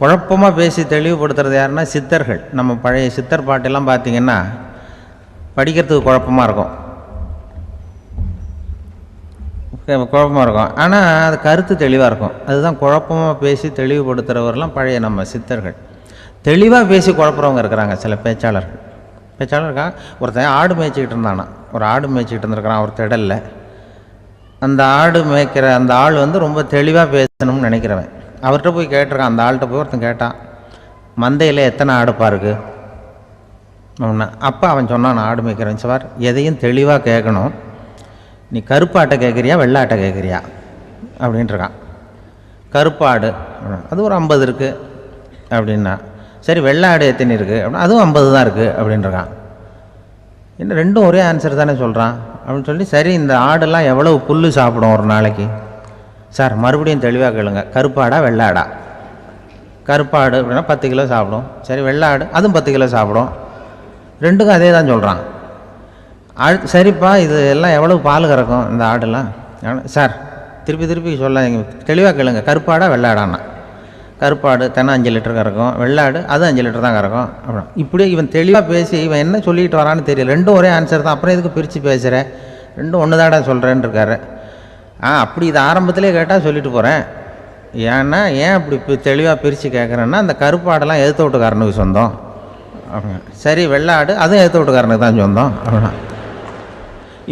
குழப்பமாக பேசி தெளிவுபடுத்துறது யாருன்னா சித்தர்கள். நம்ம பழைய சித்தர் பாட்டெல்லாம் பார்த்தீங்கன்னா படிக்கிறதுக்கு குழப்பமாக இருக்கும். குழப்பமாக குழப்பமா இருக்கும். ஆனால் அது கருத்து தெளிவாக இருக்கும். அதுதான் குழப்பமாக பேசி தெளிவுபடுத்துகிறவரெல்லாம் பழைய நம்ம சித்தர்கள். தெளிவாக பேசி குழப்புறவங்க இருக்கிறாங்க சில பேச்சாளர்கள். பேச்சாளர் இருக்கான் ஒருத்தன் ஆடு மேய்ச்சிக்கிட்டு இருந்தானா? ஒரு ஆடு மேய்ச்சிக்கிட்டு இருந்திருக்கிறான் ஒரு திடலில் அந்த ஆடு மேய்க்கிற அந்த ஆள் வந்து ரொம்ப தெளிவாக பேசணும்னு நினைக்கிறவன். அவர்கிட்ட போய் கேட்டிருக்கான். அந்த ஆள்கிட்ட போய் ஒருத்தன் கேட்டான் மந்தையில் எத்தனை ஆடுப்பா இருக்குது ஒன்று அப்போ அவன் சொன்னான் நான் ஆடு மேய்க்கிறேன். சார் எதையும் தெளிவாக கேட்கணும். நீ கருப்பாட்டை கேட்குறியா வெள்ளை ஆட்டை கேட்குறியா? அப்படின்ட்டுருக்கான். கருப்பாடு. அது ஒரு ஐம்பது இருக்குது அப்படின்னா சரி வெள்ளை ஆடு எத்தனை இருக்குது அப்படின்னா அதுவும் ஐம்பது தான் இருக்குது அப்படின்ட்டுருக்கான். என்ன ரெண்டும் ஒரே ஆன்சர் தானே சொல்கிறான் அப்படின்னு சொல்லி சரி இந்த ஆடெல்லாம் எவ்வளோ புல் சாப்பிடும் ஒரு நாளைக்கு? சார் மறுபடியும் தெளிவாக கேளுங்க. கருப்பாடா வெள்ளாடா? கருப்பாடு அப்படின்னா பத்து கிலோ சாப்பிடும். சரி வெள்ளாடு அதுவும் பத்து கிலோ சாப்பிடும். ரெண்டுக்கும் அதே தான் சொல்கிறான் ஆடு சரிப்பா இது எல்லாம் எவ்வளவு பால் கறக்கும் இந்த ஆடெல்லாம் சார் திருப்பி திருப்பி சொல்ல தெளிவாக கேளுங்க. கருப்பாடா வெள்ளாடான்னா? கருப்பாடு தினம் அஞ்சு லிட்டர் கறக்கும். வெள்ளாடு அது அஞ்சு லிட்டர் தான் கறக்கும். அப்புறம் இப்படியே இவன் தெளிவாக பேசி இவன் என்ன சொல்லிட்டு வரான்னு தெரியல. ரெண்டும் ஒரே ஆன்சர் தான். அப்புறம் எதுக்கு பிரித்து பேசுகிறேன் ரெண்டும் ஒன்று தாடா சொல்கிறேன்னு இருக்காரு ஆ அப்படி இது ஆரம்பத்திலே கேட்டால் சொல்லிட்டு போகிறேன் ஏன்னா ஏன் அப்படி இப்போ தெளிவாக பிரித்து கேட்குறேன்னா அந்த கருப்பாடெல்லாம் எதிர்த்த வீட்டுக்காரனுக்கு சொந்தம். அப்படின்னா சரி வெள்ளாடு அதுவும் எதிர்த்த வீட்டுக்காரனுக்கு தான் சொந்தம். அப்படின்னா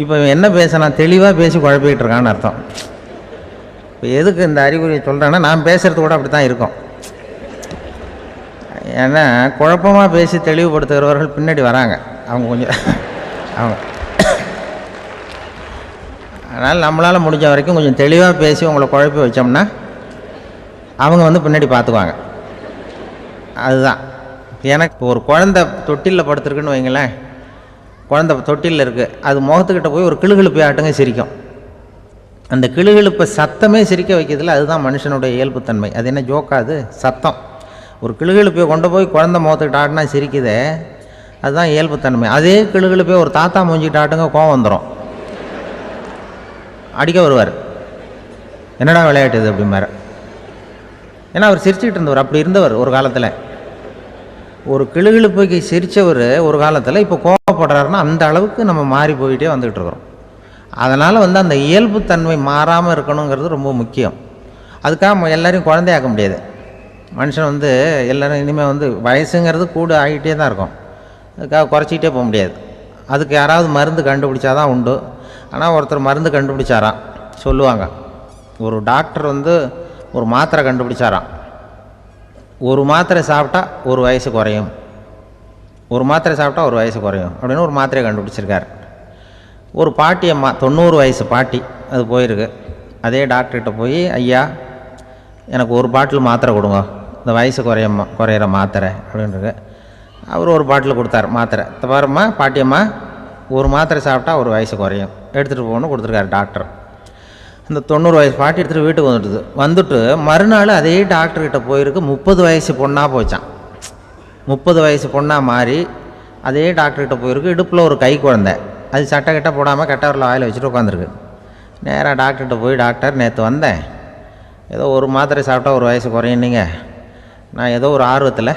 இப்போ என்ன பேசினா தெளிவாக பேசி குழப்பிக்கிட்டு இருக்கான்னு அர்த்தம். இப்போ எதுக்கு இந்த அறிகுறியை சொல்கிறேன்னா நான் பேசுகிறது கூட அப்படி தான் இருக்கும். ஏன்னா குழப்பமாக பேசி தெளிவுபடுத்துகிறவர்கள் பின்னாடி வராங்க. அவங்க கொஞ்சம் அவங்க அதனால் நம்மளால் முடிஞ்ச வரைக்கும் கொஞ்சம் தெளிவாக பேசி உங்களை குழப்பி வச்சோம்னா அவங்க வந்து பின்னாடி பார்த்துக்குவாங்க அதுதான். எனக்கு இப்போ ஒரு குழந்தை தொட்டிலில் படுத்துருக்குன்னு வைங்களேன். குழந்தை தொட்டிலில் இருக்குது அது முகத்துக்கிட்ட போய் ஒரு கிளுகிழுப்பை ஆட்டுங்க சிரிக்கும். அந்த கிளுகிழுப்பை சத்தமே சிரிக்க வைக்கிறதுல அதுதான் மனுஷனுடைய இயல்புத்தன்மை. அது என்ன ஜோக்காது சத்தம். ஒரு கிளுகிழுப்பையை கொண்டு போய் குழந்தை முகத்துக்கிட்ட ஆட்டினா சிரிக்குதே. அதுதான் இயல்புத்தன்மை. அதே கிளுகிழுப்பையை ஒரு தாத்தா மூஞ்சிக்கிட்ட ஆட்டுங்க கோவம் வந்துடும் அடிக்க வருவார். என்னடா விளையாட்டு இது அப்படிம்பாரு. ஏன்னா அவர் சிரிச்சுக்கிட்டு இருந்தவர் அப்படி இருந்தவர் ஒரு காலத்தில். ஒரு கிளுகிழுப்புக்கு சிரித்தவர் ஒரு காலத்தில் இப்போ கோவப்படுறாருன்னா அந்த அளவுக்கு நம்ம மாறி போயிட்டே வந்துக்கிட்டு இருக்கிறோம். அதனால் வந்து அந்த இயல்புத்தன்மை மாறாமல் இருக்கணுங்கிறது ரொம்ப முக்கியம். அதுக்காக நம்ம குழந்தையாக்க முடியாது. மனுஷன் வந்து எல்லோரும் இனிமேல் வந்து வயசுங்கிறது கூட ஆகிட்டே தான் இருக்கும். அதுக்காக குறைச்சிக்கிட்டே போக முடியாது. அதுக்கு யாராவது மருந்து கண்டுபிடிச்சாதான் உண்டு. ஆனால் ஒருத்தர் மருந்து கண்டுபிடிச்சாராம். சொல்லுவாங்க ஒரு டாக்டர் வந்து ஒரு மாத்திரை கண்டுபிடிச்சாராம். ஒரு மாத்திரை சாப்பிட்டா ஒரு வயசு குறையும். ஒரு மாத்திரை சாப்பிட்டா ஒரு வயசு குறையும் அப்படின்னு ஒரு மாத்திரையை கண்டுபிடிச்சிருக்கார். ஒரு பாட்டி அம்மா தொண்ணூறு வயசு பாட்டி அது போயிருக்கு. அதே டாக்டர்கிட்ட போய் ஐயா எனக்கு ஒரு பாட்டில் மாத்திரை கொடுங்க. இந்த வயசு குறையம்மா குறையிற மாத்திரை. அப்படின்றது அவர் ஒரு பாட்டில் கொடுத்தாரு மாத்திரை. இந்த பாரும்மா பாட்டியம்மா ஒரு மாத்திரை சாப்பிட்டா ஒரு வயசு குறையும். எடுத்துகிட்டு போகணும்னு கொடுத்துருக்காரு டாக்டர். இந்த தொண்ணூறு வயசு பாட்டி எடுத்துகிட்டு வீட்டுக்கு வந்துட்டு வந்துட்டு மறுநாள் அதே டாக்டர்கிட்ட போயிருக்கு. முப்பது வயசு பொண்ணாக போச்சான் முப்பது வயசு பொண்ணாக மாறி அதே டாக்டர்கிட்ட போயிருக்கு. இடுப்பில் ஒரு கை குழந்தை. அது சட்டை கிட்ட போடாமல் கெட்டவரில் வாயில் வச்சுட்டு உட்காந்துருக்கு. நேராக டாக்டர்கிட்ட போய் டாக்டர் நேற்று வந்தேன். ஏதோ ஒரு மாத்திரை சாப்பிட்டா ஒரு வயசு குறையுன்னீங்க நான் ஏதோ ஒரு ஆர்வத்தில்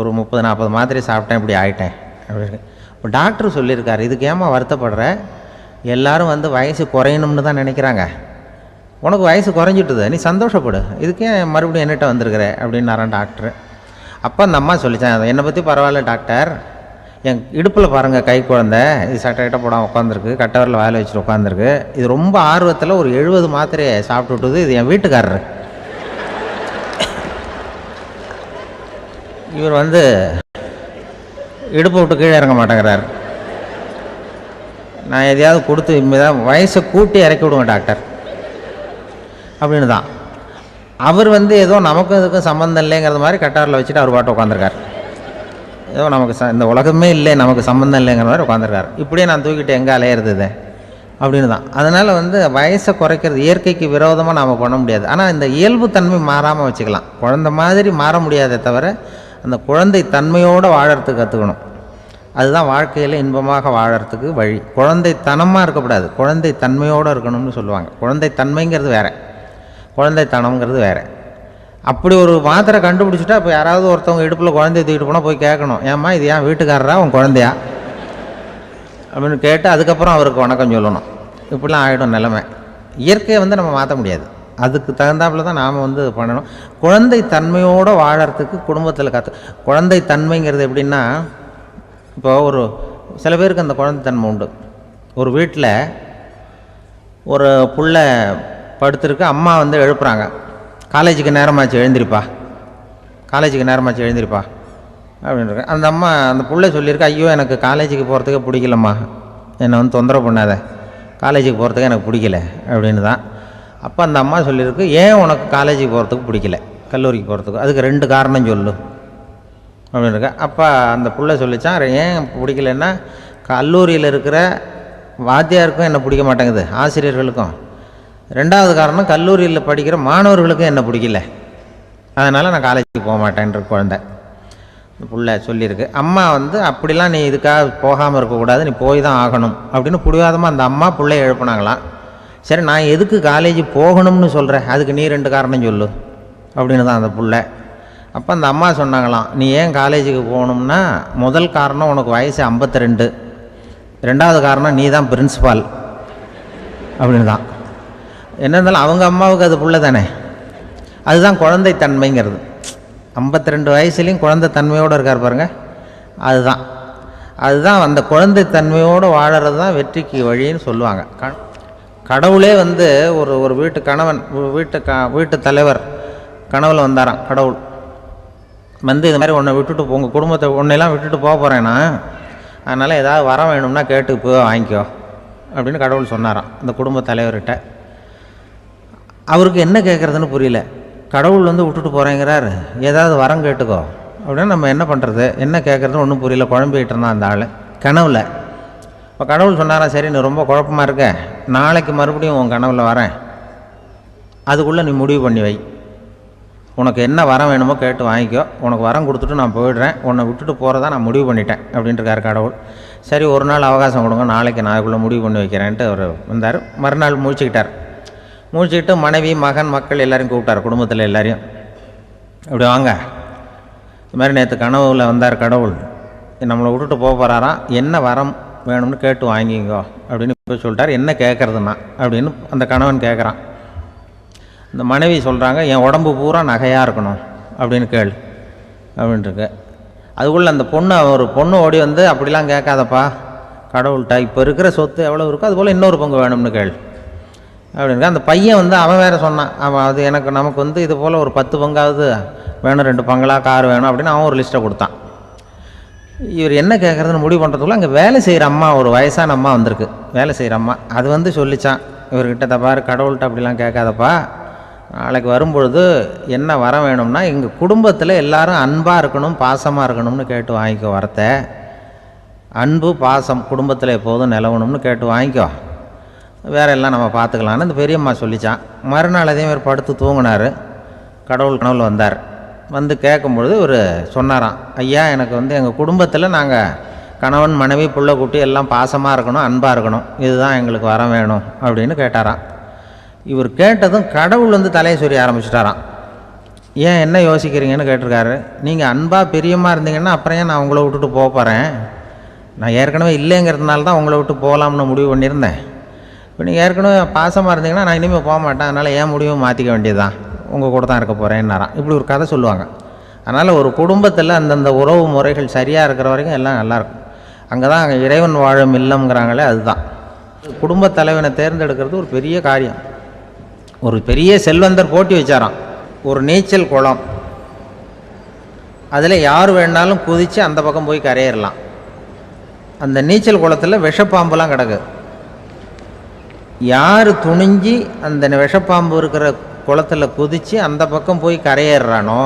ஒரு முப்பது நாற்பது மாத்திரை சாப்பிட்டேன் இப்படி ஆகிட்டேன் அப்படின்னு. இப்போ டாக்டர் சொல்லியிருக்காரு இதுக்கு ஏமா வருத்தப்படுற? எல்லாரும் வந்து வயசு குறையணும்னு தான் நினைக்கிறாங்க. உனக்கு வயசு குறைஞ்சிட்டுது நீ சந்தோஷப்படு. இதுக்கே மறுபடியும் என்னட்ட வந்திருக்கிற? அப்படின்னாரான் டாக்டர். அப்போ அந்த அம்மா சொல்லிச்சான் என்னை பற்றி பரவாயில்ல டாக்டர். என் இடுப்பில் பாருங்கள் கை குழந்தை. இது சட்டை கிட்ட போடாமல் உட்காந்துருக்கு கட்டவரில் வாயில் வச்சுட்டு உட்காந்துருக்கு இது ரொம்ப ஆர்வத்தில் ஒரு எழுபது மாத்திரையை சாப்பிட்டு விட்டுது இது என் வீட்டுக்காரரு. இவர் வந்து இடுப்பை விட்டு கீழே இறங்க மாட்டேங்கிறார். நான் எதையாவது கொடுத்து இனிமேதான் வயசை கூட்டி இறக்கி விடுவேன் டாக்டர். அப்படின்னு தான் அவர் வந்து ஏதோ நமக்கும் இதுக்கும் சம்மந்தம் இல்லைங்கிறது மாதிரி கட்டாரில் வச்சுட்டு அவர் பாட்டு உட்காந்துருக்கார் ஏதோ நமக்கு ச இந்த உலகமே இல்லை நமக்கு சம்மந்தம் இல்லைங்கிற மாதிரி உட்காந்துருக்காரு இப்படியே நான் தூக்கிட்டு எங்கே அலையிறது இது? அப்படின்னு தான் அதனால் வந்து வயசை குறைக்கிறது இயற்கைக்கு விரோதமாக நாம் பண்ண முடியாது. ஆனால் இந்த இயல்புத்தன்மை மாறாமல் வச்சுக்கலாம். குழந்தை மாதிரி மாற முடியாதே தவிர அந்த குழந்தை தன்மையோடு வாழறதுக்கு கற்றுக்கணும் அதுதான் வாழ்க்கையில் இன்பமாக வாழறதுக்கு வழி. குழந்தைத்தனமாக இருக்கக்கூடாது. குழந்தை தன்மையோடு இருக்கணும்னு சொல்லுவாங்க. குழந்தை தன்மைங்கிறது வேறு. குழந்தை தனம்ங்கிறது வேறு. அப்படி ஒரு மாத்திரை கண்டுபிடிச்சிட்டா இப்போ யாராவது ஒருத்தவங்க இடுப்பில் குழந்தைய தூக்கிட்டு போனால் போய் கேட்கணும். ஏம்மா இது ஏன் வீட்டுக்காரரா? உன் குழந்தையா? அப்படின்னு கேட்டு அதுக்கப்புறம் அவருக்கு வணக்கம் சொல்லணும். இப்படிலாம் ஆகிடும் நிலைமை. இயற்கையை வந்து நம்ம மாற்ற முடியாது. அதுக்கு தகுந்தாப்புல தான் நாம் வந்து பண்ணணும். குழந்தை தன்மையோடு வாழறதுக்கு குடும்பத்தில் கற்று குழந்தை தன்மைங்கிறது எப்படின்னா இப்போ ஒரு சில பேருக்கு அந்த குழந்தை தன்மை உண்டு. ஒரு வீட்டில் ஒரு புள்ள படுத்துருக்கு அம்மா வந்து எழுப்புறாங்க. காலேஜுக்கு நேரமாச்சு எழுந்திருப்பா. காலேஜுக்கு நேரமாச்சு எழுந்திருப்பா. அப்படின்ற அந்த அம்மா அந்த பிள்ளை சொல்லியிருக்கு ஐயோ எனக்கு காலேஜுக்கு போகிறதுக்கே பிடிக்கலம்மா. என்னை வந்து தொந்தரவு பண்ணாத. காலேஜுக்கு போகிறதுக்கு எனக்கு பிடிக்கல. அப்படின்னு தான் அப்போ அந்த அம்மா சொல்லியிருக்கு ஏன் உனக்கு காலேஜுக்கு போகிறதுக்கு பிடிக்கல? கல்லூரிக்கு போகிறதுக்கு அதுக்கு ரெண்டு காரணம் சொல்லு. அப்படின்னு இருக்க அப்போ அந்த பிள்ளை சொல்லிச்சான் ஏன் பிடிக்கலன்னா கல்லூரியில் இருக்கிற வாத்தியாருக்கும் என்ன பிடிக்க மாட்டேங்குது? ஆசிரியர்களுக்கும். ரெண்டாவது காரணம் கல்லூரியில் படிக்கிற மாணவர்களுக்கும் என்ன பிடிக்கல? அதனால் நான் காலேஜுக்கு போக மாட்டேன்ற குழந்தை. இந்த சொல்லியிருக்கு அம்மா வந்து அப்படிலாம் நீ இதுக்காக போகாமல் இருக்கக்கூடாது. நீ போய் தான் ஆகணும். அப்படின்னு பிடிவாதமாக அந்த அம்மா பிள்ளைய எழுப்புனாங்களாம். சரி நான் எதுக்கு காலேஜ் போகணும்னு சொல்கிறேன் அதுக்கு நீ ரெண்டு காரணம் சொல்லு. அப்படின்னு தான் அந்த பிள்ளை. அப்போ அந்த அம்மா சொன்னாங்களாம் நீ ஏன் காலேஜுக்கு போகணும்னா முதல் காரணம் உனக்கு வயசு 52 ரெண்டு ரெண்டாவது காரணம் நீ தான் பிரின்சிபால் அப்படின்னு தான் என்ன இருந்தாலும் அவங்க அம்மாவுக்கு அது புள்ள தானே. அதுதான் குழந்தை தன்மைங்கிறது. 52 ரெண்டு வயசுலேயும் குழந்தை தன்மையோடு இருக்கார் பாருங்கள் அதுதான். அதுதான் அந்த குழந்தை தன்மையோடு வாழறது தான் வெற்றிக்கு வழின்னு சொல்லுவாங்க. க- கடவுளே வந்து ஒரு ஒரு வீட்டு கணவன் வீட்டு க வீட்டு தலைவர் கனவில் வந்தாராம் கடவுள். வந்து இது மாதிரி உன்னை விட்டுட்டு உங்கள் குடும்பத்தை உன்னையெல்லாம் விட்டுட்டு போக போகிறேன்னா அதனால் ஏதாவது வர வேணும்னா கேட்டு போய் வாங்கிக்கோ அப்படின்னு கடவுள் சொன்னாராம் அந்த குடும்ப தலைவர்கிட்ட. அவருக்கு என்ன கேட்குறதுன்னு புரியல. கடவுள் வந்து விட்டுட்டு போகிறேங்கிறாரு ஏதாவது வரம் கேட்டுக்கோ. அப்படின்னு நம்ம என்ன பண்ணுறது என்ன கேட்குறதுன்னு ஒன்றும் புரியல. குழம்பிக்கிட்டு இருந்தான் அந்த ஆள். கனவில் இப்போ கடவுள் சொன்னாரா சரி நீ ரொம்ப குழப்பமாக இருக்க. நாளைக்கு மறுபடியும் உன் கனவுல வரேன். அதுக்குள்ளே நீ முடிவு பண்ணி வை. உனக்கு என்ன வரம் வேணுமோ கேட்டு வாங்கிக்கோ. உனக்கு வரம் கொடுத்துட்டு நான் போயிடுறேன். உன்னை விட்டுட்டு போகிறதா நான் முடிவு பண்ணிட்டேன் அப்படின்ட்டுருக்காரு கடவுள். சரி ஒரு நாள் அவகாசம் கொடுங்க. நாளைக்கு நான் அதுக்குள்ளே முடிவு பண்ணி வைக்கிறேன்ட்டு அவர் வந்தார். மறுநாள் முழிச்சுக்கிட்டார் முழிச்சுக்கிட்டு மனைவி மகன் மக்கள் எல்லோரையும் கூப்பிட்டார். குடும்பத்தில் எல்லோரையும். இப்படி வாங்க. இது மாதிரி நேற்று கனவுல வந்தார் கடவுள். நம்மளை விட்டுட்டு போக போகிறாராம் என்ன வரம் வேணும்னு கேட்டு வாங்கிங்கோ அப்படின்னு போய் சொல்லிட்டார். என்ன கேட்குறதுண்ணா அப்படின்னு அந்த கணவன் கேட்குறான் இந்த மனைவி சொல்கிறாங்க என் உடம்பு பூரா நகையாக இருக்கணும் அப்படின்னு கேள் அப்படின்ட்டுருக்கு அதுக்குள்ளே அந்த பொண்ணு ஒரு பொண்ணு ஓடி வந்து அப்படிலாம் கேட்காதப்பா கடவுள்கிட்ட இப்போ இருக்கிற சொத்து எவ்வளோ இருக்கோ அதுபோல் இன்னொரு பங்கு வேணும்னு கேள் அப்படின்னு அந்த பையன் வந்து அவன் வேறு சொன்னான். அவன் அது எனக்கு நமக்கு வந்து இது போல் ஒரு பத்து பங்காவது வேணும் ரெண்டு பங்களா கார் வேணும் அப்படின்னு அவன் ஒரு லிஸ்ட்டை கொடுத்தான். இவர் என்ன கேட்குறதுன்னு முடிவு பண்ணுறதுக்குள்ள அங்கே வேலை செய்கிற அம்மா ஒரு வயசான அம்மா வந்திருக்கு. வேலை செய்கிற அம்மா. அது வந்து சொல்லிச்சான். இவர்கிட்ட தப்பாரு கடவுள்கிட்ட அப்படிலாம் கேட்காதப்பா. நாளைக்கு வரும்பொழுது என்ன வர வேணும்னா எங்கள் குடும்பத்தில் எல்லாரும் அன்பாக இருக்கணும் பாசமாக இருக்கணும்னு கேட்டு வாங்கிக்கோ வரத்தை. அன்பு பாசம் குடும்பத்தில் எப்போதும் நிலவணும்னு கேட்டு வாங்கிக்கோ. வேற எல்லாம் நம்ம பார்த்துக்கலான்னு இந்த பெரியம்மா சொல்லிச்சான். மறுநாள் அதே மாதிரி படுத்து தூங்கினார். கடவுள் கனவுல வந்தார். வந்து கேட்கும்பொழுது இவர் சொன்னாராம் ஐயா எனக்கு வந்து எங்கள் குடும்பத்தில் நாங்கள் கணவன் மனைவி புள்ள குட்டி எல்லாம் பாசமாக இருக்கணும் அன்பாக இருக்கணும். இதுதான் எங்களுக்கு வர வேணும். அப்படின்னு கேட்டாராம். இவர் கேட்டதும் கடவுள் வந்து தலையை சொல்லி ஆரம்பிச்சிட்டாராம். ஏன் என்ன யோசிக்கிறீங்கன்னு கேட்டிருக்காரு. நீங்கள் அன்பாக பிரியமாக இருந்தீங்கன்னா அப்புறம் ஏன் நான் உங்களை விட்டுட்டு போக போகிறேன் நான் ஏற்கனவே இல்லைங்கிறதுனால தான் உங்களை விட்டு போகலாம்னு முடிவு பண்ணியிருந்தேன். இப்போ நீங்கள் ஏற்கனவே பாசமாக இருந்தீங்கன்னா நான் இனிமேல் போக மாட்டேன். அதனால் ஏன் முடிவு மாற்றிக்க வேண்டியதுதான்? உங்கள் கூட தான் இருக்க போகிறேன்னாரான் இப்படி ஒரு கதை சொல்லுவாங்க. அதனால் ஒரு குடும்பத்தில் அந்தந்த உறவு முறைகள் சரியாக இருக்கிற வரைக்கும் எல்லாம் நல்லாயிருக்கும் அங்கே தான் அங்கே இறைவன் வாழும் இல்லம்ங்கிறாங்களே அதுதான். குடும்ப தலைவனை தேர்ந்தெடுக்கிறது ஒரு பெரிய காரியம். ஒரு பெரிய செல்வந்தர் போட்டி வச்சாராம். ஒரு நீச்சல் குளம். அதில் யார் வேணாலும் குதித்து அந்த பக்கம் போய் கரையிடலாம் அந்த நீச்சல் குளத்தில் விஷப்பாம்புலாம் கிடக்கு. யார் துணிஞ்சு அந்த விஷப்பாம்பு இருக்கிற குளத்தில் குதித்து அந்த பக்கம் போய் கரையேறுறானோ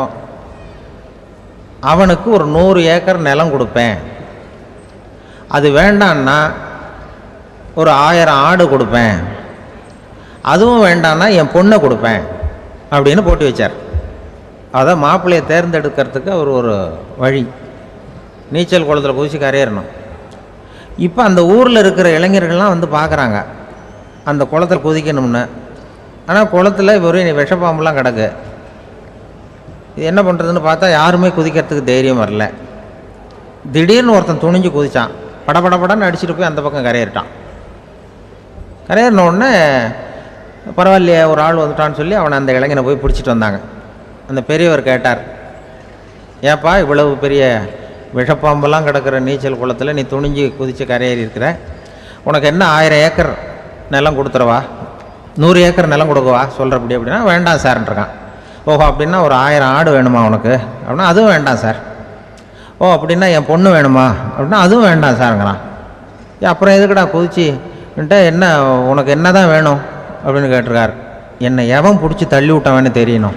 அவனுக்கு ஒரு நூறு ஏக்கர் நிலம் கொடுப்பேன். அது வேண்டான்னா ஒரு ஆயிரம் ஆடு கொடுப்பேன். அதுவும் வேண்டான்னா என் பொண்ணை கொடுப்பேன் அப்படின்னு போட்டி வச்சார். அதை மாப்பிள்ளையை தேர்ந்தெடுக்கிறதுக்கு அவர் ஒரு வழி. நீச்சல் குளத்தில் குதிச்சு கரையேறணும். இப்போ அந்த ஊரில் இருக்கிற இளைஞர்கள்லாம் வந்து பார்க்குறாங்க அந்த குளத்தில் குதிக்கணும்னு. ஆனால் குளத்தில் வெறும் விஷப்பாம்புலாம் கிடக்கு. இது என்ன பண்ணுறதுன்னு பார்த்தா யாருமே குதிக்கிறதுக்கு தைரியம் வரல. திடீர்னு ஒருத்தன் துணிஞ்சு குதிச்சான். படபடபடன்னு அடிச்சுட்டு போய் அந்த பக்கம் கரையேறிட்டான். கரையிறின உடனே பரவாயில்லையே ஒரு ஆள் வந்துட்டான்னு சொல்லி அவனை அந்த இளைஞனை போய் பிடிச்சிட்டு வந்தாங்க. அந்த பெரியவர் கேட்டார் ஏப்பா இவ்வளவு பெரிய விஷப்பாம்பெல்லாம் கிடக்கிற நீச்சல் குளத்தில் நீ துணிஞ்சு குதித்து கரையேறி இருக்கிற? உனக்கு என்ன ஆயிரம் ஏக்கர் நிலம் கொடுத்துறவா நூறு ஏக்கர் நிலம் கொடுக்குவா? சொல்கிறப்படி அப்படின்னா வேண்டாம் சார்ன்றிருக்கான் ஓஹோ அப்படின்னா ஒரு ஆயிரம் ஆடு வேணுமா உனக்கு? அப்படின்னா அதுவும் வேண்டாம் சார். ஓ அப்படின்னா என் பொண்ணு வேணுமா? அப்படின்னா அதுவும் வேண்டாம் சாருங்கிறான் அப்புறம் எதுக்குடா குதிச்சு? என்ன உனக்கு என்ன தான் வேணும்? அப்படின்னு கேட்டிருக்காரு. என்னை எவன் பிடிச்சி தள்ளி விட்டவன்னு தெரியணும்.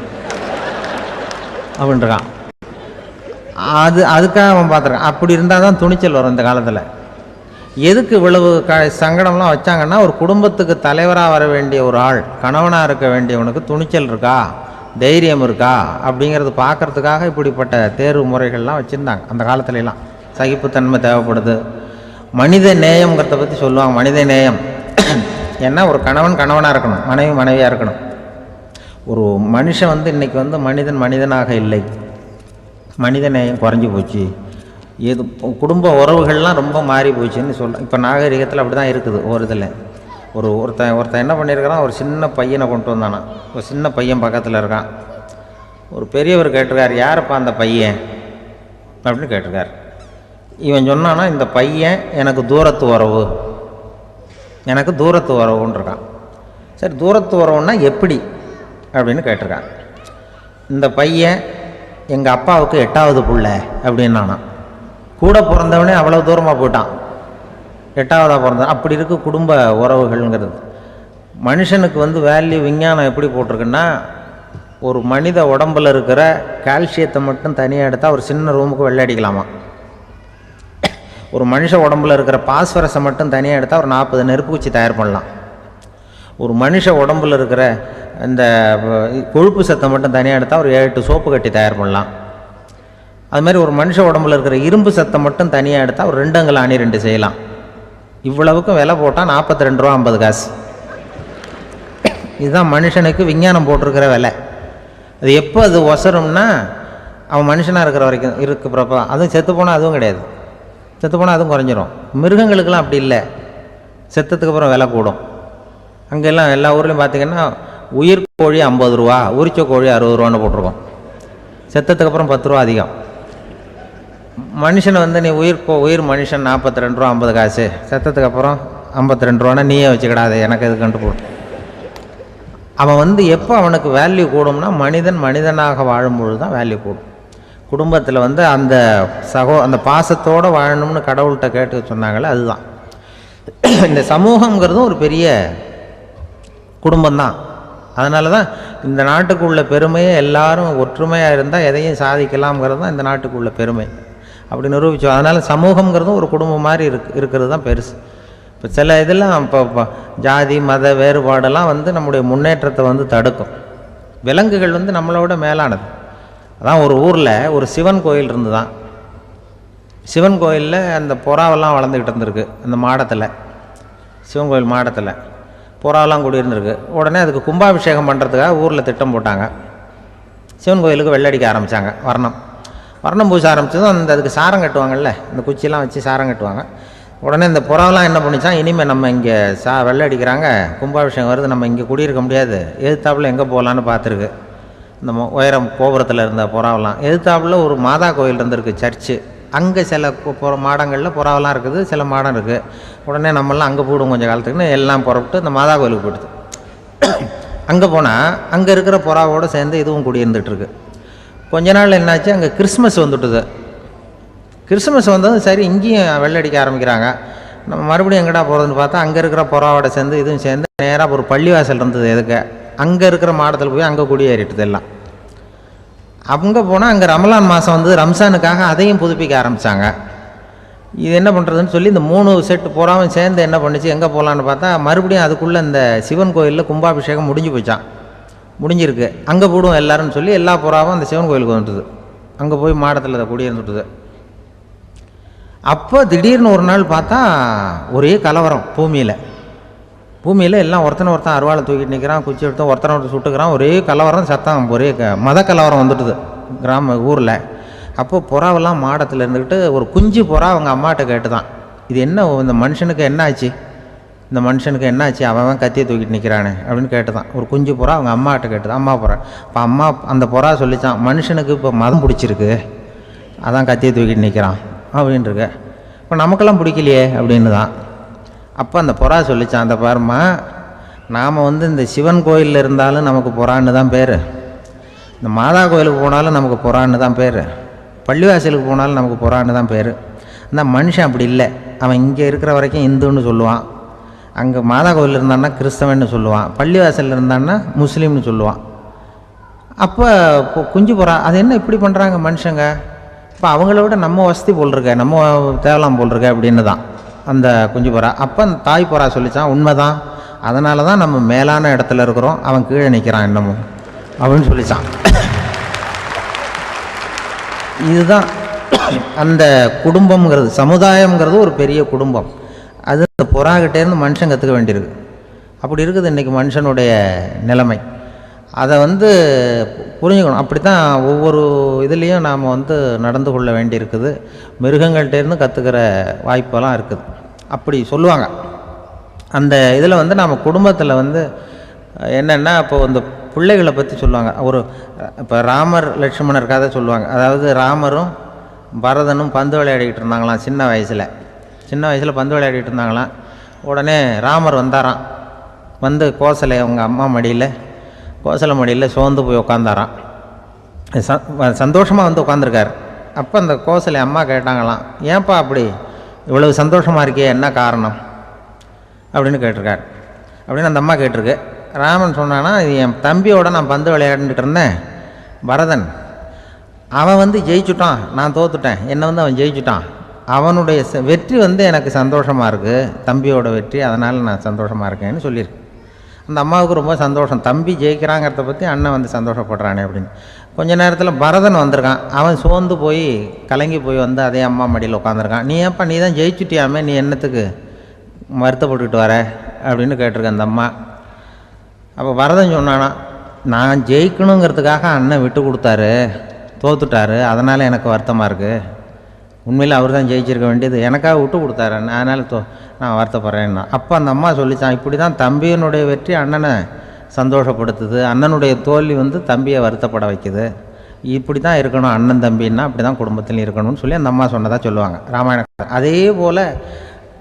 அப்படின்ட்டுருக்கான் அது அதுக்காக அவன் பார்த்துருக்கான். அப்படி இருந்தால் தான் துணிச்சல் வரும் இந்த காலத்தில். எதுக்கு இவ்வளவு க சங்கடம்லாம் வச்சாங்கன்னா ஒரு குடும்பத்துக்கு தலைவராக வர வேண்டிய ஒரு ஆள் கணவனாக இருக்க வேண்டியவனுக்கு துணிச்சல் இருக்கா? தைரியம் இருக்கா? அப்படிங்கிறது பார்க்கறதுக்காக இப்படிப்பட்ட தேர்வு முறைகள்லாம் வச்சுருந்தாங்க அந்த காலத்துலலாம். சகிப்புத்தன்மை தேவைப்படுது. மனித நேயம்ங்கிறத பற்றி சொல்லுவாங்க மனித நேயம். ஏன்னா ஒரு கணவன் கணவனாக இருக்கணும் மனைவி மனைவியாக இருக்கணும். ஒரு மனுஷன் வந்து இன்றைக்கி வந்து மனிதன் மனிதனாக இல்லை. மனித நேயம் குறைஞ்சி போச்சு. இது குடும்ப உறவுகள்லாம் ரொம்ப மாறி போச்சுன்னு சொல்கிறேன் இப்போ நாகரிகத்தில் அப்படி தான் இருக்குது ஒரு இதில். ஒரு ஒருத்தன் ஒருத்தன் என்ன பண்ணியிருக்கிறான் ஒரு சின்ன பையனை கொண்டு வந்தானா. ஒரு சின்ன பையன் பக்கத்தில் இருக்கான். ஒரு பெரியவர் கேட்டிருக்கார் யாரப்பா அந்த பையன்? அப்படின்னு கேட்டிருக்கார். இவன் சொன்னான்னா இந்த பையன் எனக்கு தூரத்து உறவு. எனக்கு தூரத்து உறவுன்னு இருக்கான். சரி தூரத்து உறவுன்னா எப்படி? அப்படின்னு கேட்டிருக்கான். இந்த பையன் எங்கள் அப்பாவுக்கு எட்டாவது பிள்ளை அப்படின்னானான். கூட பிறந்தவனே அவ்வளோ தூரமாக போயிட்டான். எட்டாவதாக பிறந்தவன் அப்படி இருக்கு குடும்ப உறவுகள்ங்கிறது. மனுஷனுக்கு வந்து வேல்யூ விஞ்ஞானம் எப்படி போட்டிருக்குன்னா ஒரு மனித உடம்புல இருக்கிற கால்சியத்தை மட்டும் தனியாக எடுத்தால் ஒரு சின்ன ரூமுக்கு வெள்ளையடிக்கலாமா ஒரு மனுஷ உடம்புல இருக்கிற பாஸ்பரஸை மட்டும் தனியாக எடுத்தால் ஒரு நாற்பது நெருப்பு குச்சி தயார் பண்ணலாம். ஒரு மனுஷ உடம்பில் இருக்கிற இந்த கொழுப்பு சத்தை மட்டும் தனியாக எடுத்தால் ஒரு ஏழு எட்டு சோப்பு கட்டி தயார் பண்ணலாம். அது மாதிரி ஒரு மனுஷ உடம்புல இருக்கிற இரும்பு சத்தை மட்டும் தனியாக எடுத்தால் ஒரு ரெண்டுங்களை அணி ரெண்டு செய்யலாம். இவ்வளவுக்கும் விலை போட்டால் நாற்பத்தி ரெண்டு ரூபா ஐம்பது காசு. இதுதான் மனுஷனுக்கு விஞ்ஞானம் போட்டிருக்கிற விலை. அது எப்போ அது ஒசரும்னா அவன் மனுஷனாக இருக்கிற வரைக்கும் இருக்கிறப்ப அதுவும் செத்து போனால் அதுவும் கிடையாது. செத்து போனால் அதுவும் குறைஞ்சிரும். மிருகங்களுக்கெல்லாம் அப்படி இல்லை. செத்ததுக்கு அப்புறம் விலை கூடும். அங்கெல்லாம் எல்லா ஊர்லேயும் பார்த்தீங்கன்னா உயிர் கோழி ஐம்பது ரூபா உரிச்ச கோழி அறுபது ரூபான்னு போட்டிருக்கோம். செத்ததுக்கு அப்புறம் பத்து ரூபா அதிகம். மனுஷனை வந்து நீ உயிர் கோ உயிர் மனுஷன் நாற்பத்தி ரெண்டு ரூபா ஐம்பது காசு. செத்ததுக்கு அப்புறம் ஐம்பத்தி ரெண்டு ரூபானா நீயே வச்சுக்கிடாது எனக்கு இது கண்டு போடும் அவன் வந்து எப்போ அவனுக்கு வேல்யூ கூடும்னா மனிதன் மனிதனாக வாழும்பொழுது தான் வேல்யூ கூடும். குடும்பத்தில் வந்து அந்த சகோ அந்த பாசத்தோடு வாழணும்னு கடவுள்கிட்ட கேட்டு சொன்னாங்களே அதுதான். இந்த சமூகங்கிறதும் ஒரு பெரிய குடும்பம்தான் அதனால தான் இந்த நாட்டுக்குள்ள பெருமையை எல்லாரும் ஒற்றுமையாக இருந்தால் எதையும் சாதிக்கலாம்ங்கிறது தான் இந்த நாட்டுக்குள்ள பெருமை. அப்படி நிரூபித்தோம் அதனால் சமூகங்கிறதும் ஒரு குடும்பம் மாதிரி இருக்கு இருக்கிறது தான் பெருசு. இப்போ சில இதெல்லாம் இப்போ இப்போ ஜாதி மத வேறுபாடெல்லாம் வந்து நம்முடைய முன்னேற்றத்தை வந்து தடுக்கும். விலங்குகள் வந்து நம்மளோட மேலானது. அதான் ஒரு ஊரில் ஒரு சிவன் கோயில் இருந்து தான் சிவன் கோயிலில் அந்த புறாவெல்லாம் வளர்ந்துக்கிட்டு இருந்திருக்கு அந்த மாடத்தில். சிவன் கோயில் மாடத்தில். புறாவெல்லாம் கூடியிருந்திருக்கு. உடனே அதுக்கு கும்பாபிஷேகம் பண்ணுறதுக்காக ஊரில் திட்டம் போட்டாங்க. சிவன் கோயிலுக்கு வெள்ளடிக்க ஆரம்பித்தாங்க வர்ணம். வர்ணம் பூச ஆரம்பித்ததும் அந்த அதுக்கு சாரம் கட்டுவாங்கல்ல இந்த குச்சியெல்லாம் வச்சு சாரம் கட்டுவாங்க. உடனே இந்த புறாவெலாம் என்ன பண்ணிச்சான் இனிமேல் நம்ம இங்கே சா வெள்ளை அடிக்கிறாங்க கும்பாபிஷேகம் வருது நம்ம இங்கே குடியிருக்க முடியாது. எதிர்த்தாப்புல எங்கே போகலான்னு பார்த்துருக்கு. இந்த மொ- உயரம் கோபுரத்தில் இருந்த புறாவெலாம் எதிர்த்தாப்புல ஒரு மாதா கோயில் இருந்திருக்கு சர்ச்சு. அங்கே சில புற மாடங்களில் புறாவெல்லாம் இருக்குது சில மாடம் இருக்குது உடனே நம்மளாம் அங்கே போடும் கொஞ்சம் காலத்துக்குன்னு எல்லாம் புறப்பட்டு இந்த மாதா கோயிலுக்கு போயிடுது. அங்கே போனால் அங்கே இருக்கிற புறாவோடு சேர்ந்து இதுவும் குடியிருந்துட்டுருக்கு கொஞ்ச நாள் என்னாச்சு? அங்கே கிறிஸ்மஸ் வந்துட்டுது. கிறிஸ்மஸ் வந்ததும் சரி இங்கேயும் வெள்ளடிக்க ஆரம்பிக்கிறாங்க. நம்ம மறுபடியும் எங்கடா போகிறதுன்னு பார்த்தா அங்கே இருக்கிற புறாவோட சேர்ந்து இதுவும் சேர்ந்து நேராக ஒரு பள்ளிவாசல் இருந்தது எதுக்கு? அங்கே இருக்கிற மாடத்தில் போய் அங்கே குடியேறிட்டுது எல்லாம். அங்கே போனால் அங்கே ரமலான் மாதம் வந்து ரம்சானுக்காக அதையும் புதுப்பிக்க ஆரம்பித்தாங்க இது என்ன பண்ணுறதுன்னு சொல்லி இந்த மூணு செட்டு புறாவும் சேர்ந்து என்ன பண்ணுச்சு எங்கே போகலான்னு பார்த்தா மறுபடியும் அதுக்குள்ளே இந்த சிவன் கோயிலில் கும்பாபிஷேகம் முடிஞ்சு போச்சான் முடிஞ்சிருக்கு. அங்கே போடுவோம் எல்லாரும்னு சொல்லி எல்லா புறாவும் அந்த சிவன் கோயிலுக்கு வந்துட்டுது அங்கே போய் மாடத்தில் அதை குடியிருந்துட்டுது அப்போ திடீர்னு ஒரு நாள் பார்த்தா ஒரே கலவரம் பூமியில். பூமியில் எல்லாம் ஒருத்தனை ஒருத்தன் அருவாளை தூக்கிட்டு நிற்கிறான் குச்சி எடுத்து ஒருத்தனை ஒருத்தர் சுட்டுக்கிறான் ஒரே கலவரம் சத்தம் ஒரே க மத கலவரம் வந்துட்டுது கிராம ஊரில். அப்போது புறாவெல்லாம் மாடத்தில் இருந்துக்கிட்டு ஒரு குஞ்சு புறா அவங்க அம்மாட்ட கேட்டு தான் இது என்ன இந்த மனுஷனுக்கு என்ன ஆச்சு? இந்த மனுஷனுக்கு என்னாச்சு? அவன் அவன் கத்தியை தூக்கிட்டு நிற்கிறானே அப்படின்னு கேட்டு தான் ஒரு குஞ்சு புறா அவங்க அம்மாட்ட கேட்டுதான். அம்மா புறா. இப்போ அம்மா அந்த புறா சொல்லிச்சான் மனுஷனுக்கு இப்போ மதம் பிடிச்சிருக்கு. அதான் கத்தியை தூக்கிட்டு நிற்கிறான் அப்படின்ட்டுருக்கு இப்போ நமக்கெல்லாம் பிடிக்கலையே அப்படின்னு தான் அப்போ அந்த புறா சொல்லிச்சான் அந்த பாருமா நாம் வந்து இந்த சிவன் கோயிலில் இருந்தாலும் நமக்கு புறான்னு தான் பேர். இந்த மாதா கோயிலுக்கு போனாலும் நமக்கு புறான்னு தான் பேர். பள்ளிவாசலுக்கு போனாலும் நமக்கு புறான்னு தான் பேர். அந்த மனுஷன் அப்படி இல்லை. அவன் இங்கே இருக்கிற வரைக்கும் இந்துன்னு சொல்லுவான். அங்கே மாதா கோயில் இருந்தான்னா கிறிஸ்தவன்னு சொல்லுவான். பள்ளிவாசலில் இருந்தான்னா முஸ்லீம்னு சொல்லுவான். அப்போ இப்போ குஞ்சு போகிறான் அது என்ன இப்படி பண்ணுறாங்க மனுஷங்க? இப்போ அவங்கள விட நம்ம வசதி போல் இருக்க நம்ம தேவலாம் போல் இருக்க அப்படின்னு தான் அந்த குஞ்சு போகிறா அப்போ அந்த தாய் புறா உண்மை உண்மைதான். அதனால தான் நம்ம மேலான இடத்துல இருக்கிறோம். அவன் கீழே நிற்கிறான் இன்னமும். அப்படின்னு சொல்லிச்சான். இதுதான் அந்த குடும்பம்ங்கிறது சமுதாயம்ங்கிறது ஒரு பெரிய குடும்பம். புறாகிட்டேருந்து மனுஷன் கற்றுக்க வேண்டியிருக்கு. அப்படி இருக்குது இன்றைக்கி மனுஷனுடைய நிலைமை. அதை வந்து புரிஞ்சுக்கணும். அப்படி தான் ஒவ்வொரு இதுலேயும் நாம் வந்து நடந்து கொள்ள வேண்டியிருக்குது. மிருகங்கள்கிட்டேருந்து கற்றுக்கிற வாய்ப்பெல்லாம் இருக்குது. அப்படி சொல்லுவாங்க. அந்த இதில் வந்து நம்ம குடும்பத்தில் வந்து என்னென்னா இப்போ இந்த பிள்ளைகளை பற்றி சொல்லுவாங்க. ஒரு இப்போ ராமர் லட்சுமணர் கதை சொல்லுவாங்க. அதாவது ராமரும் பரதனும் பந்து விளையாடிக்கிட்டு இருந்தாங்களாம் சின்ன வயசில். சின்ன வயசில் பந்து விளையாடிக்கிட்டு இருந்தாங்களாம். உடனே ராமர் வந்தாராம். வந்து கோசலை அவங்க அம்மா மடியில் கோசலை மடியில் சோர்ந்து போய் உட்காந்தாராம் சந்தோஷமாக வந்து உட்காந்துருக்கார் அப்போ அந்த கோசலை அம்மா கேட்டாங்களாம் ஏன்பா அப்படி? இவ்வளவு சந்தோஷமாக இருக்கே என்ன காரணம்? அப்படின்னு கேட்டிருக்கார். அப்படின்னு அந்த அம்மா கேட்டிருக்கு. ராமன் சொன்னான்னா என் தம்பியோட நான் பந்து விளையாண்டுட்டு இருந்தேன் பரதன். அவன் வந்து ஜெயிச்சுட்டான். நான் தோத்துட்டேன். என்னை வந்து அவன் ஜெயிச்சுட்டான். அவனுடைய வெற்றி வந்து எனக்கு சந்தோஷமாக இருக்குது தம்பியோட வெற்றி அதனால் நான் சந்தோஷமாக இருக்கேன்னு சொல்லியிருக்கேன் அந்த அம்மாவுக்கு ரொம்ப சந்தோஷம். தம்பி ஜெயிக்கிறாங்கிறத பற்றி அண்ணன் வந்து சந்தோஷப்படுறானே அப்படின்னு. கொஞ்ச நேரத்தில் பரதன் வந்திருக்கான். அவன் சோர்ந்து போய் கலங்கி போய் வந்து அதே அம்மா மடியில் உட்காந்துருக்கான் நீ ஏப்பா நீ தான் ஜெயிச்சுட்டியாமே? நீ என்னத்துக்கு வருத்தப்பட்டுக்கிட்டு வர? அப்படின்னு கேட்டிருக்கேன் அந்த அம்மா. அப்போ வரதன் சொன்னானா நான் ஜெயிக்கணுங்கிறதுக்காக அண்ணன் விட்டு கொடுத்தாரு. தோத்துட்டாரு. அதனால் எனக்கு வருத்தமாக இருக்குது உண்மையில் அவர் தான் ஜெயிச்சிருக்க வேண்டியது. எனக்காக விட்டு கொடுத்தாரு அதனால் தோ நான் வருத்தப்படுறேன்னா. அப்போ அந்த அம்மா சொல்லித்தான் இப்படி தான் தம்பியினுடைய வெற்றி அண்ணனை சந்தோஷப்படுத்துது. அண்ணனுடைய தோல்வி வந்து தம்பியை வருத்தப்பட வைக்குது. இப்படி தான் இருக்கணும் அண்ணன் தம்பின்னா அப்படி தான் குடும்பத்தில் இருக்கணும்னு சொல்லி அந்த அம்மா சொன்னதாக சொல்லுவாங்க. ராமாயண அதே போல்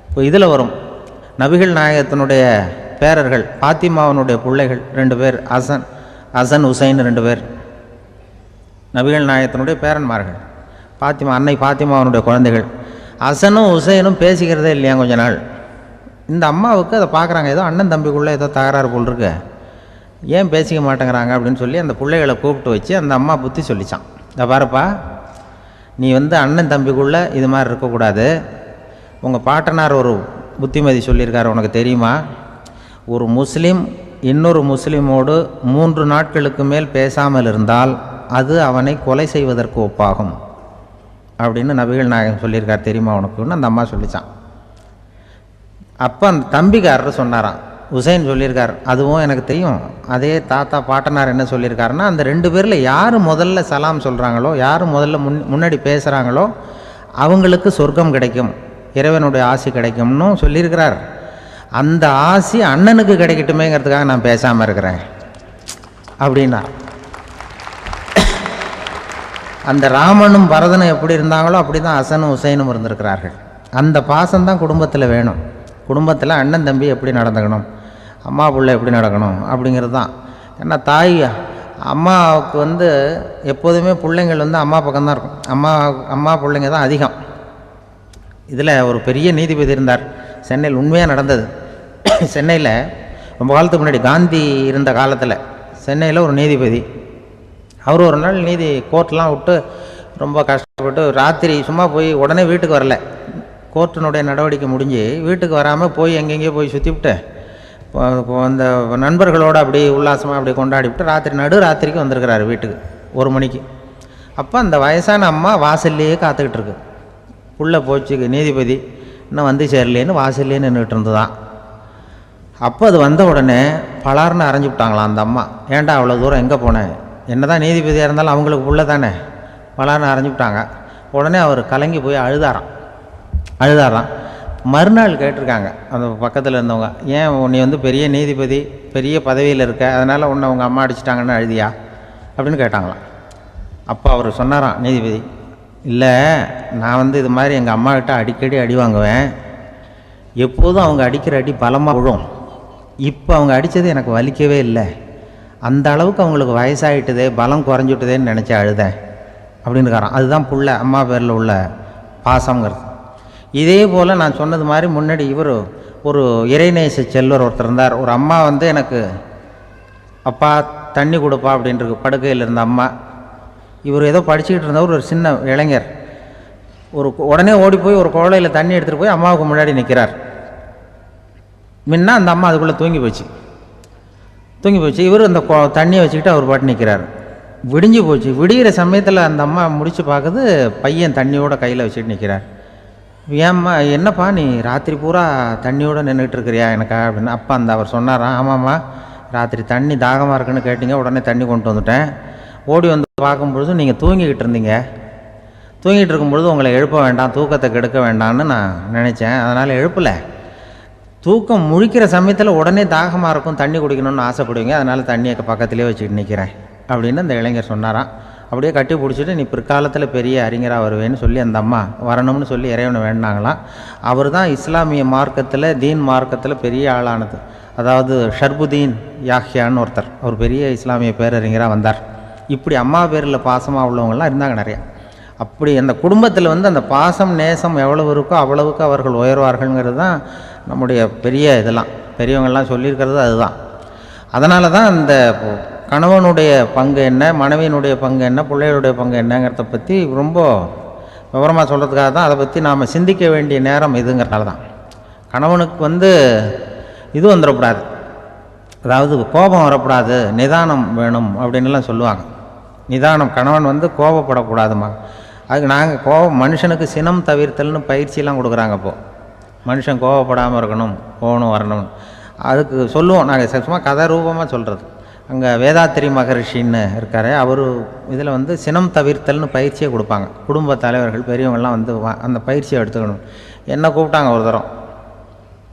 இப்போ இதில் வரும். நபிகள் நாயகத்தினுடைய பேரர்கள் பாத்திமாவனுடைய பிள்ளைகள் ரெண்டு பேர் அசன் அசன் உசைன் ரெண்டு பேர். நபிகள் நாயகத்தினுடைய பேரன்மார்கள். பாத்திமா அன்னை பாத்திமாவனுடைய குழந்தைகள். அசனும் உசைனும் பேசிக்கிறதே இல்லையா கொஞ்ச நாள். இந்த அம்மாவுக்கு அதை பார்க்குறாங்க. ஏதோ அண்ணன் தம்பிக்குள்ளே ஏதோ தகராறு போல் இருக்கு. ஏன் பேசிக்க மாட்டேங்கிறாங்க அப்படின்னு சொல்லி அந்த பிள்ளைகளை கூப்பிட்டு வச்சு அந்த அம்மா புத்தி சொல்லிச்சான். இந்த பாருப்பா நீ வந்து அண்ணன் தம்பிக்குள்ளே இது மாதிரி இருக்கக்கூடாது. உங்கள் பாட்டனார் ஒரு புத்திமதி சொல்லியிருக்காரு உனக்கு தெரியுமா? ஒரு முஸ்லீம் இன்னொரு முஸ்லீமோடு மூன்று நாட்களுக்கு மேல் பேசாமல் இருந்தால் அது அவனை கொலை செய்வதற்கு ஒப்பாகும். அப்படின்னு நபிகள் நாயகம் சொல்லியிருக்கார் தெரியுமா உனக்குன்னு அந்த அம்மா சொல்லிச்சான். அப்போ அந்த தம்பிக்காரர் சொன்னாராம். உசைன் சொல்லியிருக்கார். அதுவும் எனக்கு தெரியும். அதே தாத்தா பாட்டனார் என்ன சொல்லியிருக்காருன்னா அந்த ரெண்டு பேரில் யார் முதல்ல சலாம் சொல்கிறாங்களோ யார் முதல்ல முன் முன்னாடி பேசுகிறாங்களோ அவங்களுக்கு சொர்க்கம் கிடைக்கும். இறைவனுடைய ஆசி கிடைக்கும்னு சொல்லியிருக்கிறார். அந்த ஆசி அண்ணனுக்கு கிடைக்கட்டுமேங்கிறதுக்காக நான் பேசாமல் இருக்கிறேன். அப்படின்னா அந்த ராமனும் பரதனும் எப்படி இருந்தாங்களோ அப்படி தான் அசனும் உசைனும் இருந்திருக்கிறார்கள். அந்த பாசம்தான் குடும்பத்தில் வேணும். குடும்பத்தில் அண்ணன் தம்பி எப்படி நடந்துக்கணும்? அம்மா பிள்ளை எப்படி நடக்கணும்? அப்படிங்கிறது தான் ஏன்னா தாய் அம்மாவுக்கு வந்து எப்போதுமே பிள்ளைங்கள் வந்து அம்மா பக்கம்தான் இருக்கும். அம்மா அம்மா பிள்ளைங்க தான் அதிகம். இதில் ஒரு பெரிய நீதிபதி இருந்தார். சென்னையில் உண்மையாக நடந்தது. சென்னையில் ரொம்ப காலத்துக்கு முன்னாடி காந்தி இருந்த காலத்தில் சென்னையில் ஒரு நீதிபதி. அவர் ஒரு நாள் நீதி கோர்ட்லாம் விட்டு ரொம்ப கஷ்டப்பட்டு ராத்திரி சும்மா போய் உடனே வீட்டுக்கு வரல. கோர்ட்டினுடைய நடவடிக்கை முடிஞ்சு வீட்டுக்கு வராமல் போய் எங்கெங்கேயோ போய் சுற்றிவிட்டு அந்த நண்பர்களோடு அப்படி உல்லாசமாக அப்படி கொண்டாடிவிட்டு ராத்திரி நடு ராத்திரிக்கு வந்திருக்கிறாரு வீட்டுக்கு ஒரு மணிக்கு. அப்போ அந்த வயசான அம்மா வாசல்லையே காத்துக்கிட்டு இருக்கு. உள்ளே போச்சு நீதிபதி இன்னும் வந்து சேரலேன்னு வாசல்லே நின்றுட்டு இருந்துதான் அப்போ அது வந்த உடனே பலார்னு அரைஞ்சு விட்டாங்களாம் அந்த அம்மா. ஏன்டா அவ்வளோ தூரம் எங்கே போனேன் என்னதான் நீதிபதியாக இருந்தாலும் அவங்களுக்கு உள்ள தானே பலான்னு அரைஞ்சுவிட்டாங்க உடனே அவர் கலங்கி போய் அழுதாராம். அழுதாராம். மறுநாள் கேட்டிருக்காங்க. அந்த பக்கத்தில் இருந்தவங்க ஏன் நீ வந்து பெரிய நீதிபதி பெரிய பதவியில் இருக்க? அதனால் உன்னை உங்கள் அம்மா அடிச்சிட்டாங்கன்னு அழுதியா? அப்படின்னு கேட்டாங்களாம். அப்போ அவர் சொன்னாராம் நீதிபதி இல்லை நான் வந்து இது மாதிரி எங்கள் அம்மாக்கிட்ட அடிக்கடி அடி வாங்குவேன். எப்போதும் அவங்க அடிக்கிற அடி பலமாக விழும். இப்போ அவங்க அடித்தது எனக்கு வலிக்கவே இல்லை. அந்த அளவுக்கு அவங்களுக்கு வயசாகிட்டுதே பலம் குறைஞ்சுட்டுதேன்னு நினச்சி அழுதேன். அப்படின்னுக்காரான் அதுதான் புள்ள அம்மா பேரில் உள்ள பாசங்கிறது இதே போல் நான் சொன்னது மாதிரி முன்னாடி இவர் ஒரு இறைநேச செல்வர் ஒருத்தர் இருந்தார். ஒரு அம்மா வந்து எனக்கு அப்பா தண்ணி கொடுப்பா அப்படின்ட்டு படுக்கையில் இருந்த அம்மா. இவர் ஏதோ படிச்சுக்கிட்டு இருந்தவர் ஒரு சின்ன இளைஞர். ஒரு உடனே ஓடி போய் ஒரு குழலையில் தண்ணி எடுத்துகிட்டு போய் அம்மாவுக்கு முன்னாடி நிற்கிறார் முன்ன அந்த அம்மா அதுக்குள்ளே தூங்கி போச்சு. தூங்கி போச்சு. இவர் அந்த தண்ணியை வச்சுக்கிட்டு அவர் பாட்டு நிற்கிறார் விடிஞ்சு போச்சு. விடிகிற சமயத்தில் அந்த அம்மா முடித்து பார்க்குது பையன் தண்ணியோட கையில் வச்சுட்டு நிற்கிறார் ஏம்மா என்னப்பா நீ ராத்திரி பூரா தண்ணியோட நின்றுட்டு இருக்கிறியா எனக்கா அப்படின்னு. அப்பா அந்த அவர் சொன்னாராம் ஆமாம்மா ராத்திரி தண்ணி தாகமாக இருக்குன்னு கேட்டீங்க உடனே தண்ணி கொண்டு வந்துட்டேன். ஓடி வந்து பார்க்கும்பொழுது நீங்கள் தூங்கிக்கிட்டு இருந்தீங்க. தூங்கிட்டு இருக்கும்பொழுது உங்களை எழுப்ப வேண்டாம் தூக்கத்தை கெடுக்க வேண்டாம்னு நான் நினச்சேன். அதனால் எழுப்பலை. தூக்கம் முழிக்கிற சமயத்தில் உடனே தாகமாக இருக்கும் தண்ணி குடிக்கணும்னு ஆசைப்படுவீங்க. அதனால் தண்ணியை பக்கத்துலேயே வச்சுட்டு நிற்கிறேன் அப்படின்னு அந்த இளைஞர் சொன்னாராம். அப்படியே கட்டி பிடிச்சிட்டு நீ பிற்காலத்தில் பெரிய அறிஞராக வருவேன்னு சொல்லி அந்த அம்மா வரணும்னு சொல்லி இறைவனை வேண்டாங்களாம் அவர் தான் இஸ்லாமிய மார்க்கத்தில் தீன் மார்க்கத்தில் பெரிய ஆளானது. அதாவது ஷர்புதீன் யாஹியான்னு ஒருத்தர். அவர் பெரிய இஸ்லாமிய பேரறிஞராக வந்தார். இப்படி அம்மா பேரில் பாசமாக உள்ளவங்கள்லாம் இருந்தாங்க நிறையா. அப்படி அந்த குடும்பத்தில் வந்து அந்த பாசம் நேசம் எவ்வளவு இருக்கோ அவ்வளவுக்கு அவர்கள் உயர்வார்கள்ங்கிறது தான் நம்முடைய பெரிய இதெல்லாம். பெரியவங்கள்லாம் சொல்லியிருக்கிறது அதுதான். அதனால தான் அந்த கணவனுடைய பங்கு என்ன மனைவியினுடைய பங்கு என்ன பிள்ளைகளுடைய பங்கு என்னங்கிறத பற்றி ரொம்ப விவரமாக சொல்கிறதுக்காக தான் அதை பற்றி நாம் சிந்திக்க வேண்டிய நேரம் இதுங்கிறனால தான். கணவனுக்கு வந்து இது வந்துடக்கூடாது. அதாவது கோபம் வரக்கூடாது நிதானம் வேணும் அப்படின்லாம் சொல்லுவாங்க. நிதானம் கணவன் வந்து கோபப்படக்கூடாதுமா அதுக்கு நாங்கள் கோபம் மனுஷனுக்கு சினம் தவிர்த்தல்னு பயிற்சியெல்லாம் கொடுக்குறாங்க இப்போது மனுஷன் கோவப்படாமல் இருக்கணும் போகணும் வரணும். அதுக்கு சொல்லுவோம் நாங்கள் சும்மா கதை ரூபமாக சொல்கிறது அங்கே வேதாத்திரி மகரிஷின்னு இருக்கார் அவர் இதில் வந்து சினம் தவிர்த்தல்னு பயிற்சியை கொடுப்பாங்க. குடும்ப தலைவர்கள் பெரியவங்கள்லாம் வந்து வா- அந்த பயிற்சியை எடுத்துக்கணும். என்ன கூப்பிட்டாங்க ஒரு தரம்?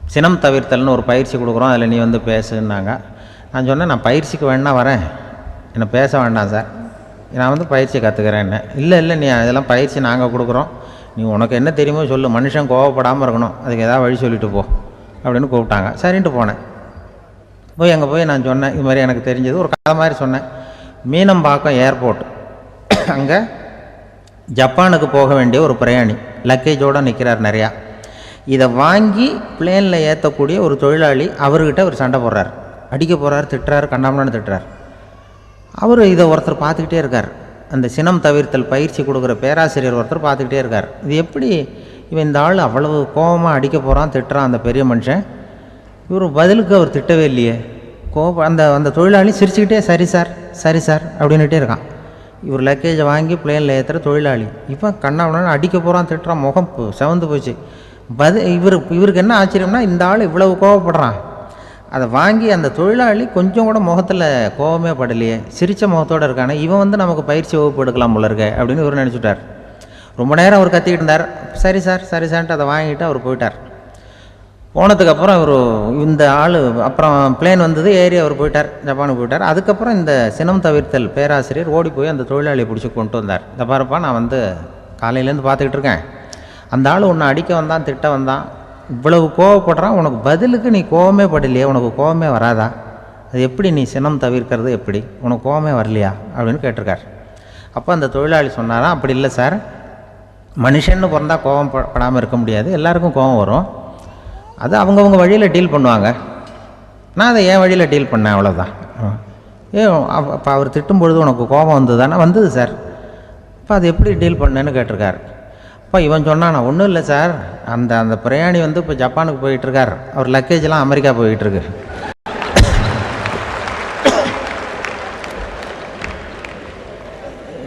சினம் தவிர்த்தல்னு ஒரு பயிற்சி கொடுக்குறோம் அதில் நீ வந்து பேசுன்னாங்க. நான் சொன்னேன் நான் பயிற்சிக்கு வேணா வரேன். என்னை பேச வேண்டாம் சார். நான் வந்து பயிற்சியை கற்றுக்கிறேன் என்ன. இல்லை இல்லை நீ அதெல்லாம் பயிற்சி நாங்கள் கொடுக்குறோம். நீ உனக்கு என்ன தெரியுமோ சொல்லு. மனுஷன் கோவப்படாமல் இருக்கணும். அதுக்கு ஏதாவது வழி சொல்லிட்டு போ அப்படின்னு கூப்பிட்டாங்க. சரின்ட்டு போனேன். போய் அங்கே போய் நான் சொன்னேன். இது மாதிரி எனக்கு தெரிஞ்சது. ஒரு கதை மாதிரி சொன்னேன். மீனம்பாக்கம் ஏர்போர்ட். அங்கே ஜப்பானுக்கு போக வேண்டிய ஒரு பிரயாணி லக்கேஜோடு நிற்கிறார் நிறையா. இதை வாங்கி பிளேனில் ஏற்றக்கூடிய ஒரு தொழிலாளி அவர்கிட்ட ஒரு சண்டை போடுறார். அடிக்க போகிறார் திட்டுறாரு கண்டாமலான்னு திட்டுறார். அவர் இதை ஒருத்தர் பார்த்துக்கிட்டே இருக்கார். அந்த சினம் தவிர்த்தல் பயிற்சி கொடுக்குற பேராசிரியர் ஒருத்தர் பார்த்துக்கிட்டே இருக்கார். இது எப்படி இவன் இந்த ஆள் அவ்வளவு கோபமாக அடிக்க போகிறான் திட்டுறான் அந்த பெரிய மனுஷன்? இவர் பதிலுக்கு அவர் திட்டவே இல்லையே. கோபம் அந்த அந்த தொழிலாளி சிரிச்சுக்கிட்டே சரி சார் சரி சார் அப்படின்னுட்டே இருக்கான். இவர் லக்கேஜை வாங்கி பிளேனில் ஏற்றுற தொழிலாளி. இவன் கண்ணாவுடன் அடிக்க போகிறான் திட்டுறான் முகம் செவந்து போச்சு. பதில் இவர் இவருக்கு என்ன ஆச்சரியம்னா இந்த ஆள் இவ்வளவு கோவப்படுறான் அதை வாங்கி அந்த தொழிலாளி கொஞ்சம் கூட முகத்தில் கோவமே படலையே. சிரித்த முகத்தோடு இருக்கானே. இவன் வந்து நமக்கு பயிற்சி வகுப்பு எடுக்கலாம் போல இருக்க அப்படின்னு இவர் நினச்சிட்டார். ரொம்ப நேரம் அவர் கத்திக்கிட்டு இருந்தார். சரி சார் சரி சார்ன்ட்டு அதை வாங்கிட்டு அவர் போயிட்டார். போனதுக்கப்புறம் அவர் இந்த ஆள் அப்புறம் பிளேன் வந்தது ஏறி அவர் போயிட்டார் ஜப்பானுக்கு போயிட்டார். அதுக்கப்புறம் இந்த சினம் தவிர்த்தல் பேராசிரியர் ஓடி போய் அந்த தொழிலாளியை பிடிச்சி கொண்டு வந்தார். இந்த பாருப்பா நான் வந்து காலையிலேருந்து பார்த்துக்கிட்டு இருக்கேன். அந்த ஆள் உன்னை அடிக்க வந்தான் திட்ட வந்தான். இவ்வளவு கோவப்படுறான் உனக்கு பதிலுக்கு நீ கோவமே படலையே உனக்கு கோவமே வராதா? அது எப்படி நீ சினம் தவிர்க்கிறது எப்படி? உனக்கு கோவமே வரலையா? அப்படின்னு கேட்டிருக்கார். அப்போ அந்த தொழிலாளி சொன்னாராம் அப்படி இல்லை சார். மனுஷன்னு பிறந்தா கோவம் படாமல் இருக்க முடியாது. எல்லாருக்கும் கோவம் வரும். அது அவங்கவுங்க வழியில் டீல் பண்ணுவாங்க. நான் அதை என் வழியில் டீல் பண்ணேன் அவ்வளோதான் ஏ அப்போ அவர் திட்டும் பொழுது உனக்கு கோபம் வந்ததுதானே? வந்தது சார். அப்போ அது எப்படி டீல் பண்ணேன்னு கேட்டிருக்காரு. அப்போ இவன் சொன்னான் ஒன்றும் இல்லை சார். அந்த அந்த பிரயாணி வந்து இப்போ ஜப்பானுக்கு போயிட்டுருக்கார். அவர் லக்கேஜ்லாம் அமெரிக்கா போயிட்டுருக்கு.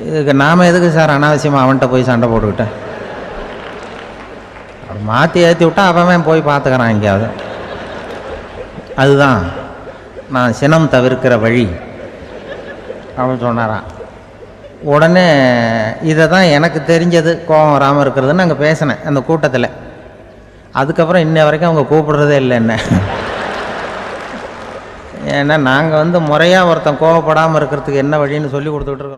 இதுக்கு நாம் எதுக்கு சார்? அனாவசியமாக அவன்கிட்ட போய் சண்டை போட்டுக்கிட்டேன் மாற்றி ஏற்றி விட்டா அவன் போய் பார்த்துக்கிறான் எங்கேயாவது. அதுதான். நான் சினம் தவிர்க்கிற வழி. அவன் சொன்னாரான் உடனே இதை தான் எனக்கு தெரிஞ்சது கோபம் வராமல் இருக்கிறதுன்னு அங்கே பேசினேன் அந்த கூட்டத்தில். அதுக்கப்புறம் இன்ன வரைக்கும் அவங்க கூப்பிடுறதே இல்லை என்ன. ஏன்னா நாங்கள் வந்து முறையாக ஒருத்தன் கோவப்படாமல் இருக்கிறதுக்கு என்ன வழின்னு சொல்லி கொடுத்துட்ருக்கோம்